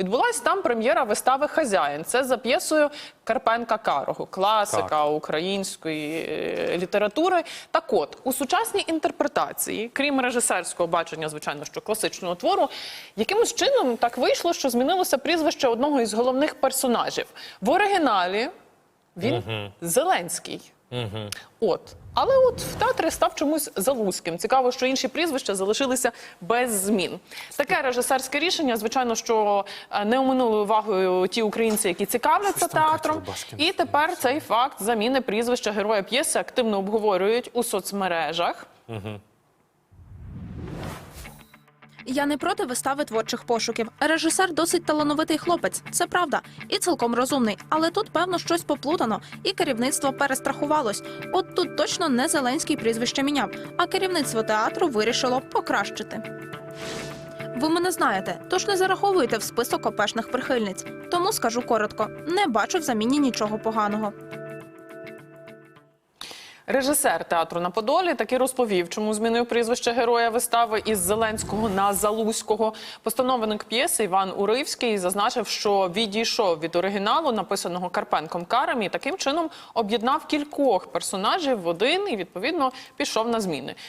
Відбулась там прем'єра вистави Хазяїн. Це за п'єсою Карпенка Карого, класика української е, літератури. Так от, у сучасній інтерпретації, крім режисерського бачення, звичайно, що класичного твору, якимось чином так вийшло, що змінилося прізвище одного із головних персонажів. В оригіналі він Зеленський. От. Але от в театрі став чомусь залузьким. Цікаво, що інші прізвища залишилися без змін. Таке режисерське рішення, звичайно, що е, не оминули увагою ті українці, які цікавляться театром. І тепер цей факт заміни прізвища героя п'єси активно обговорюють у соцмережах. Я не проти вистави творчих пошуків. Режисер досить талановитий хлопець, це правда, і цілком розумний. Але тут, певно, щось поплутано, і керівництво перестрахувалось. От тут точно не Зеленський прізвище міняв, а керівництво театру вирішило покращити. Ви мене знаєте, тож не зараховуйте в список опешних прихильниць. Тому скажу коротко: не бачу в заміні нічого поганого. Режисер театру на Подолі таки розповів, чому змінив прізвище героя вистави із Зеленського на Залузького. Постановник п'єси Іван Уривський зазначив, що відійшов від оригіналу, написаного Карпенком Карем, і таким чином об'єднав кількох персонажів в один і відповідно пішов на зміни.